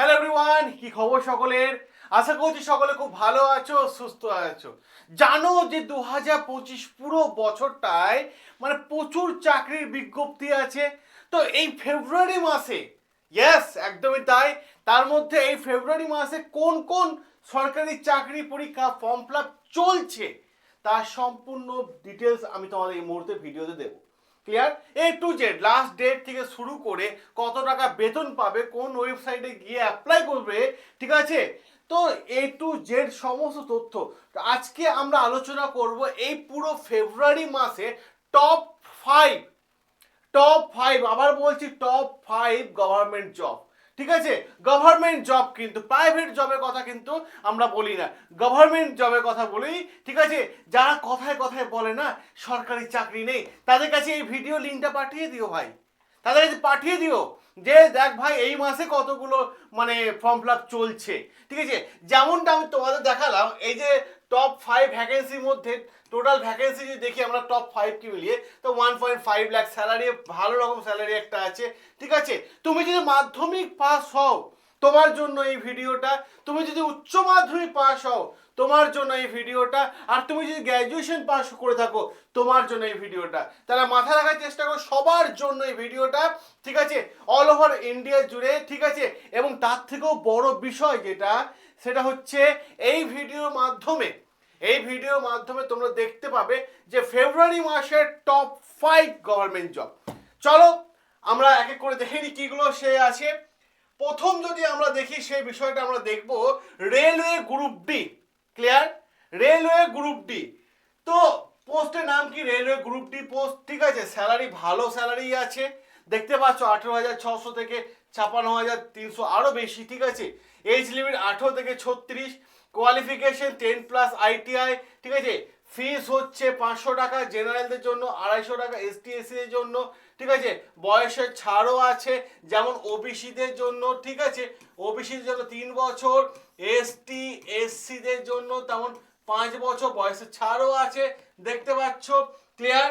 Hello everyone কি খবর সকলের? আশা করছি সকলে খুব ভালো আছো, সুস্থ আছো। জানো যে দু হাজার পঁচিশ পুরো বছরটায় মানে প্রচুর চাকরির বিজ্ঞপ্তি আছে। তো এই ফেব্রুয়ারি মাসে ইয়েস একদমই তাই। তার মধ্যে এই ফেব্রুয়ারি মাসে কোন কোন সরকারি চাকরি পরীক্ষা ফর্ম ফিল চলছে তার সম্পূর্ণ ডিটেলস আমি তোমাদের এই মুহূর্তে ভিডিওতে দেবো। Clear A to Z last date থেকে শুরু করে কত টাকা বেতন পাবে, কোন ওয়েবসাইটে গিয়ে অ্যাপ্লাই করবে, ঠিক আছে? তো এ টু জেড সমস্ত তথ্য। আজকে আমরা আলোচনা করব এই পুরো ফেব্রুয়ারি মাসে টপ ফাইভ টপ ফাইভ আবার বলছি টপ ফাইভ গভর্নমেন্ট জব ঠিক আছে? গভর্নমেন্ট জব কিন্তু প্রাইভেট জবের কথা কিন্তু আমরা বলি না। গভর্নমেন্ট জবের কথা বলি, ঠিক আছে? যারা কথায় কথায় বলে না, সরকারি চাকরি নেই, তাদের কাছে এই ভিডিও লিঙ্কটা পাঠিয়ে দিও ভাই। তাদের কাছে পাঠিয়ে দিও যে, দেখ ভাই, এই মাসে কতগুলো মানে ফর্ম ফিল চলছে। ঠিক আছে? যেমনটা আমি তোমাদের দেখালাম, এই যে টপ ফাইভ ভ্যাকেন্সির মধ্যে টোটাল ভ্যাকেন্সি যদি দেখি আমরা টপ ফাইভকে মিলিয়ে তো one point five lakh salary ভালো রকম স্যালারি একটা আছে, ঠিক আছে? তুমি যদি মাধ্যমিক পাস হও তোমার জন্য এই ভিডিওটা, তুমি যদি উচ্চ মাধ্যমিক পাস হও, তোমার জন্য এই ভিডিওটা, আর তুমি যদি গ্র্যাজুয়েশন পাস করে থাকো, তোমার জন্য এই ভিডিওটা। তাহলে মাথা রাখার চেষ্টা করো, সবার জন্য এই ভিডিওটা, ঠিক আছে? অল ওভার ইন্ডিয়া জুড়ে, ঠিক আছে? এবং তার থেকেও বড় বিষয় যেটা, সেটা হচ্ছে এই ভিডিওর মাধ্যমে, এই ভিডিওর মাধ্যমে তোমরা দেখতে পাবে যে ফেব্রুয়ারি মাসের টপ ফাইভ গভর্নমেন্ট জব চলো, আমরা এক এক করে দেখে নিই কীগুলো সে আছে। প্রথম যদি আমরা দেখি, সেই বিষয়টা আমরা দেখব railway group D. Clear? Railway group D. তো পোস্টের নাম কি? Railway group D post. ঠিক আছে, স্যালারি ভালো স্যালারি আছে। দেখতে পাচ্ছ, আঠেরো হাজার ছশো থেকে ছাপান্ন হাজার তিনশো আরও বেশি, ঠিক আছে? এজ লিমিট আঠেরো থেকে ছত্রিশ। কোয়ালিফিকেশন টেন প্লাস আইটিআই ঠিক আছে? ফিস হচ্ছে পাঁচশো টাকা জেনারেলদের জন্য আড়াইশো টাকা এসটি এসিদের জন্য, ঠিক আছে? বয়সের ছাড়ও আছে, যেমন ওবিসিদের জন্য, ঠিক আছে? ওবিসিদের জন্য তিন বছর এসটি এসসিদের জন্য তেমন পাঁচ বছর, বয়সের ছাড়ও আছে, দেখতে পাচ্ছ? ক্লিয়ার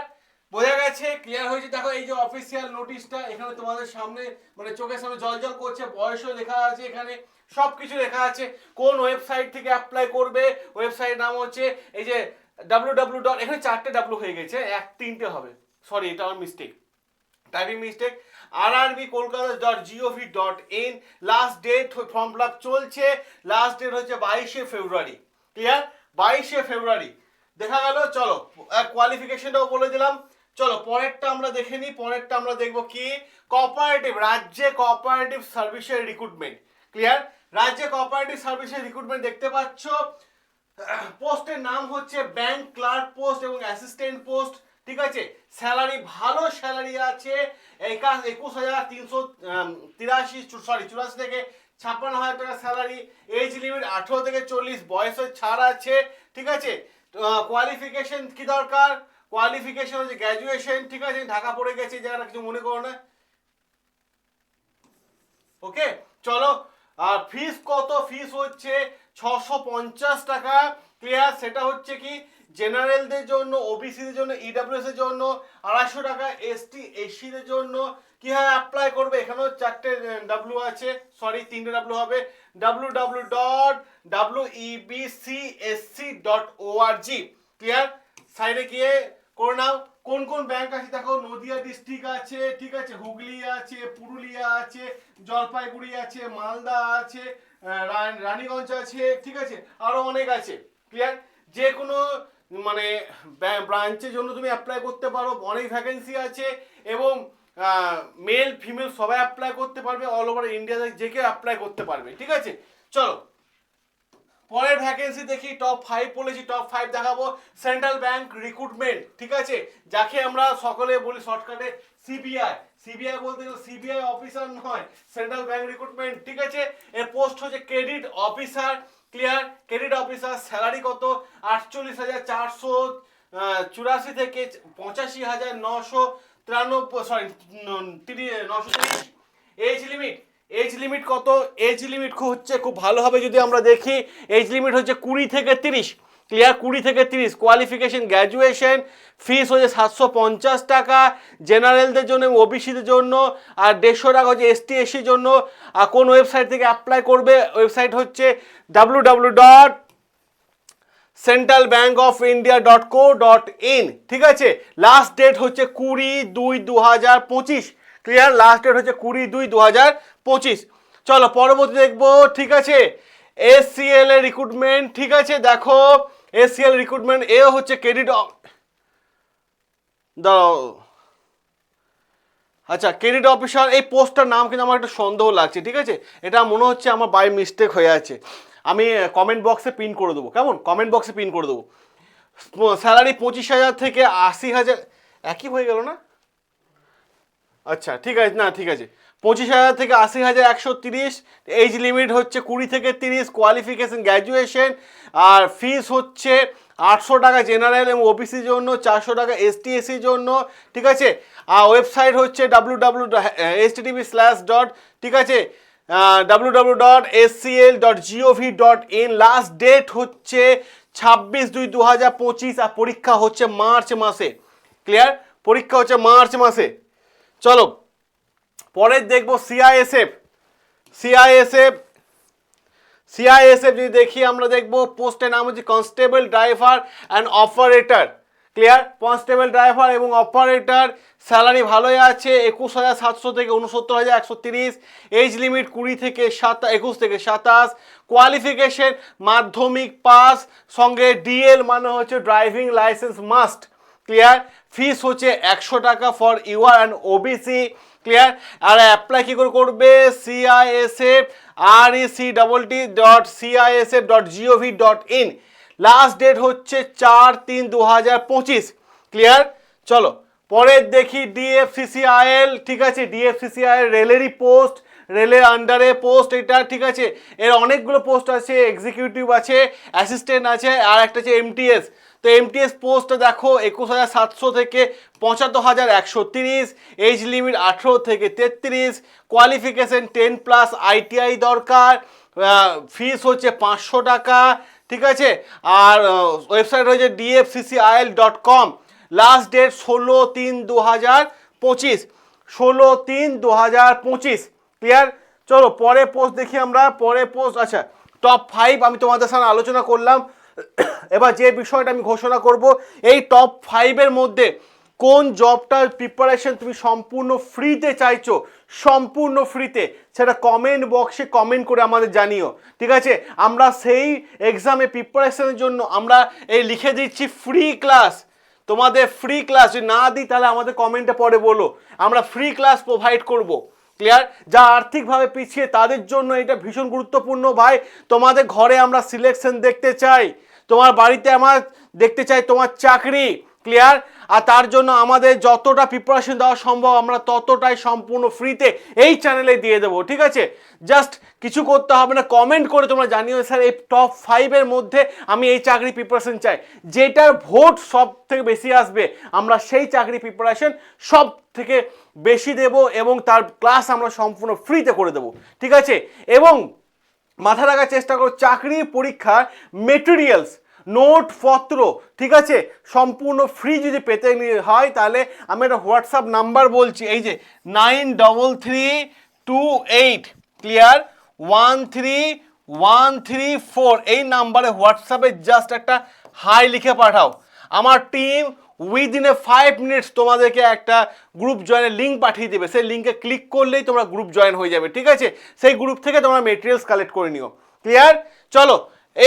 বোঝা গেছে? ক্লিয়ার হয়েছে? দেখো, এই যে অফিসিয়াল নোটিশটা এখানে তোমাদের সামনে মানে চোখের সামনে জল জল করছে, বয়সও লেখা আছে এখানে সব কিছু লেখা আছে। কোন ওয়েবসাইট থেকে অ্যাপ্লাই করবে? ওয়েবসাইট নাম হচ্ছে, এই যে ডাব্লু ডাব্লু ডট এখানে চারটে ডাব্লু হয়ে গেছে, এক তিনটে হবে। সরি এটা আমার mistake typing mistake R RB Kolkata dot gov dot in last date form fill চলছে। লাস্ট ডেট হচ্ছে বাইশে ফেব্রুয়ারি ক্লিয়ার বাইশে ফেব্রুয়ারি দেখা গেল, চলো কোয়ালিফিকেশনটাও বলে দিলাম। চলো, পরেরটা আমরা দেখে নিই। পরেরটা আমরা দেখব কি? কোঅপারেটিভ রাজ্যে কোঅপারেটিভ সার্ভিসের রিক্রুটমেন্ট ক্লিয়ার রাজ্যে কোঅপারেটিভ সার্ভিসের রিক্রুটমেন্ট দেখতে পাচ্ছ। পোস্টের নাম হচ্ছে ব্যাংক ক্লার্ক পোস্ট এবং অ্যাসিস্ট্যান্ট পোস্ট, ঠিক আছে? স্যালারি ভালো স্যালারি আছে, একা- একুশ হাজার তিনশো তিরাশি সরি চুরাশি থেকে ছাপ্পান্ন হাজার টাকা স্যালারি এজ লিমিট আঠেরো থেকে চল্লিশ, বয়সের ছাড় আছে, ঠিক আছে? কোয়ালিফিকেশন কি দরকার? কোয়ালিফিকেশন হচ্ছে গ্র্যাজুয়েশন ঠিক আছে? ঢাকা পড়ে গেছে জায়গাটা কিছু মনে করো না। ওকে চলো আর ফিস কত? ফিস হচ্ছে ছশো পঞ্চাশ টাকা। ক্লিয়ার সেটা হচ্ছে কি? জেনারেলদের জন্য ওবিসিদের জন্য ইডাব্লিউএস এর জন্য আড়াইশো টাকা এসটি এসসিদের জন্য। কীভাবে অ্যাপ্লাই করবে? এখানেও চারটে ডাব্লু আছে। সরি তিনটে ডাব্লু হবে। W W dot W EBC SC dot ORG clear সাইডে গিয়ে করে নাও কোন কোন ব্যাংক আছে? দেখো, নদিয়া ডিস্ট্রিক্ট আছে, ঠিক আছে? হুগলি আছে, পুরুলিয়া আছে, জলপাইগুড়ি আছে, মালদা আছে রানীগঞ্জ আছে, ঠিক আছে? আরও অনেক আছে ক্লিয়ার যে কোনো মানে ব্রাঞ্চের জন্য তুমি অ্যাপ্লাই করতে পারো, অনেক ভ্যাকেন্সি আছে এবং মেল ফিমেল সবাই অ্যাপ্লাই করতে পারবে অল ওভার ইন্ডিয়াতে যে কেউ অ্যাপ্লাই করতে পারবে, ঠিক আছে? চলো পরের ভ্যাকেন্সি দেখি টপ ফাইভ বলেছি টপ ফাইভ দেখাবো সেন্ট্রাল ব্যাংক রিক্রুটমেন্ট ঠিক আছে? যাকে আমরা সকলে বলি শর্টকাটে সিবিআই সিবিআই বলতে সিবিআই অফিসার নয় সেন্ট্রাল ব্যাংক রিক্রুটমেন্ট ঠিক আছে? এর পোস্ট হচ্ছে credit officer clear credit officer salary কত? আটচল্লিশ হাজার চারশো চুরাশি থেকে পঁচাশি হাজার নশো তিরানব্বই সরি নশো তিরিশ। এজ লিমিট এজ লিমিট কত? এজ লিমিট হচ্ছে খুব ভালোভাবে যদি আমরা দেখি এজ লিমিট হচ্ছে কুড়ি থেকে তিরিশ। ক্লিয়ার কুড়ি থেকে তিরিশ। কোয়ালিফিকেশন গ্র্যাজুয়েশন ফিস হচ্ছে সাতশো পঞ্চাশ টাকা। জেনারেলদের জন্য ওবিসিদের জন্য, আর দেড়শো টাকা হচ্ছে এসটি এসির জন্য। আর কোন ওয়েবসাইট থেকে অ্যাপ্লাই করবে? ওয়েবসাইট হচ্ছে W W dot Central Bank of India dot co dot in ঠিক আছে? লাস্ট ডেট হচ্ছে কুড়ি দুই দু হাজার পঁচিশ। ক্লিয়ার লাস্ট ডেট হচ্ছে কুড়ি দুই দু হাজার পঁচিশ। চলো, পরবর্তী দেখব, ঠিক আছে? এসসিএল এর রিক্রুটমেন্ট ঠিক আছে? দেখো এসসিএল রিক্রুটমেন্ট এ হচ্ছে ক্রেডিট দাঁড়াও। আচ্ছা ক্রেডিট অফিসার এই পোস্টটার নাম কিন্তু আমার একটা সন্দেহ লাগছে, ঠিক আছে? এটা মনে হচ্ছে আমার বাই মিস্টেক হয়ে আছে। আমি কমেন্ট বক্সে পিন করে দেবো, কেমন? কমেন্ট বক্সে পিন করে দেবো। স্যালারি পঁচিশ হাজার থেকে আশি হাজার একই হয়ে গেল না? আচ্ছা ঠিক আছে, না, ঠিক আছে। পঁচিশ হাজার থেকে আশি হাজার একশো তিরিশ এজ লিমিট হচ্ছে কুড়ি থেকে তিরিশ কোয়ালিফিকেশন গ্র্যাজুয়েশন আর ফিস হচ্ছে আটশো টাকা জেনারেল এবং ওবিসির জন্য, চারশো টাকা এসটি এসির জন্য, ঠিক আছে? আর ওয়েবসাইট হচ্ছে W W H TV slash dot ঠিক আছে? W W dot SCL dot gov dot in last date হচ্ছে ছাব্বিশ দুই দু হাজার পঁচিশ, আর পরীক্ষা হচ্ছে মার্চ মাসে। ক্লিয়ার পরীক্ষা হচ্ছে মার্চ মাসে। চলো, পরের দেখব সিআইএসএফ সিআইএসএফ সিআইএসএফ যদি দেখি, আমরা দেখব পোস্টের নাম হচ্ছে constable driver and operator. Clear? Constable driver এবং অপারেটর, স্যালারি ভালোই আছে, একুশ হাজার সাতশো থেকে উনসত্তর হাজার একশো তিরিশ, এজ লিমিট কুড়ি থেকে সাত, একুশ থেকে সাতাশ কোয়ালিফিকেশন মাধ্যমিক পাস সঙ্গে ডিএল মানে হচ্ছে driving licence must clear fees হচ্ছে একশো টাকা for UR and OBC clear R apply কী করে করবে? CISF R E C double T dot CISF dot gov dot in last date হচ্ছে চার তিন দু হাজার পঁচিশ। ক্লিয়ার চলো, পরের দেখি ডিএফসিসিআইএল ঠিক আছে? ডিএফসিসিআইএল রেলেরই পোস্ট রেলের আন্ডারে পোস্ট এটা ঠিক আছে। এর অনেকগুলো পোস্ট আছে এক্সিকিউটিভ আছে অ্যাসিস্ট্যান্ট আছে, আর একটা আছে এমটিএস তো এমটিএস পোস্ট দেখো, একুশ হাজার সাতশো থেকে পঁচাত্তর হাজার একশো তিরিশ এজ লিমিট আঠেরো থেকে তেত্রিশ কোয়ালিফিকেশন টেন প্লাস আইটিআই দরকার ফিস হচ্ছে পাঁচশো টাকা, ঠিক আছে? আর ওয়েবসাইট হচ্ছে DFCCIL dot com last date ষোলো তিন দু হাজার পঁচিশ। ষোলো তিন দু হাজার পঁচিশ। ক্লিয়ার চলো পরে পোস্ট দেখি আমরা পরে পোস্ট আচ্ছা টপ ফাইভ আমি তোমাদের সামনে আলোচনা করলাম। এবার যে বিষয়টা আমি ঘোষণা করব, এই টপ ফাইভের মধ্যে কোন জবটার প্রিপারেশন তুমি সম্পূর্ণ ফ্রিতে চাইছো? সম্পূর্ণ ফ্রিতে সেটা কমেন্ট বক্সে কমেন্ট করে আমাদের জানিও। ঠিক আছে? আমরা সেই এক্সামে প্রিপারেশনের জন্য আমরা এই লিখে দিচ্ছি ফ্রি ক্লাস তোমাদের ফ্রি ক্লাস যদি না দিই, তাহলে আমাদের কমেন্টে পরে বলো। আমরা ফ্রি ক্লাস প্রোভাইড করব। ক্লিয়ার যা আর্থিকভাবে পিছিয়ে তাদের জন্য এটা ভীষণ গুরুত্বপূর্ণ। ভাই, তোমাদের ঘরে আমরা সিলেকশন দেখতে চাই। তোমার বাড়িতে আমার দেখতে চাই তোমার চাকরি। ক্লিয়ার আর তার জন্য আমাদের যতটা প্রিপারেশন দেওয়া সম্ভব, আমরা ততটাই সম্পূর্ণ ফ্রিতে এই চ্যানেলে দিয়ে দেবো, ঠিক আছে? জাস্ট কিছু করতে হবে না কমেন্ট করে তোমরা জানিও, স্যার, এই টপ ফাইভের মধ্যে আমি এই চাকরি প্রিপারেশন চাই। যেটার ভোট সব থেকে বেশি আসবে, আমরা সেই চাকরি প্রিপারেশন সব থেকে বেশি দেব এবং তার ক্লাস আমরা সম্পূর্ণ ফ্রিতে করে দেবো, ঠিক আছে? এবং মাথা রাখার চেষ্টা করো চাকরি পরীক্ষার মেটেরিয়ালস নোট পত্র, ঠিক আছে? সম্পূর্ণ ফ্রি যদি পেতে হয়, তাহলে আমি একটা হোয়াটসঅ্যাপ নাম্বার বলছি। এই যে nine double three two eight clear one three one three four এই নাম্বারে হোয়াটসঅ্যাপে জাস্ট একটা হাই লিখে পাঠাও। আমার team within a five minutes তোমাদেরকে একটা গ্রুপ জয়েনের লিঙ্ক পাঠিয়ে দেবে। সেই লিঙ্কে ক্লিক করলেই তোমরা গ্রুপ জয়েন হয়ে যাবে, ঠিক আছে? সেই গ্রুপ থেকে তোমরা মেটেরিয়ালস কালেক্ট করে নিও। ক্লিয়ার চলো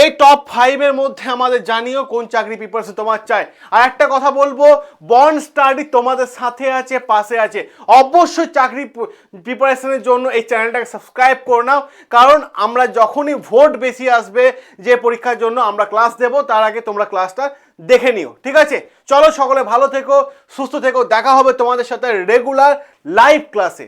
এই টপ ফাইভের মধ্যে আমাদের জানিও কোন চাকরি প্রিপারেশন তোমার চাই আর একটা কথা বলব বন্ড স্টাডি তোমাদের সাথে আছে, পাশে আছে। অবশ্যই চাকরি প্রিপারেশনের জন্য এই চ্যানেলটাকে সাবস্ক্রাইব করে নাও। কারণ আমরা যখনই ভোট বেশি আসবে যে পরীক্ষার জন্য আমরা ক্লাস দেব, তার আগে তোমরা ক্লাসটা দেখে নিও, ঠিক আছে? চলো সকলে ভালো থেকো, সুস্থ থেকো, দেখা হবে তোমাদের সাথে রেগুলার লাইভ ক্লাসে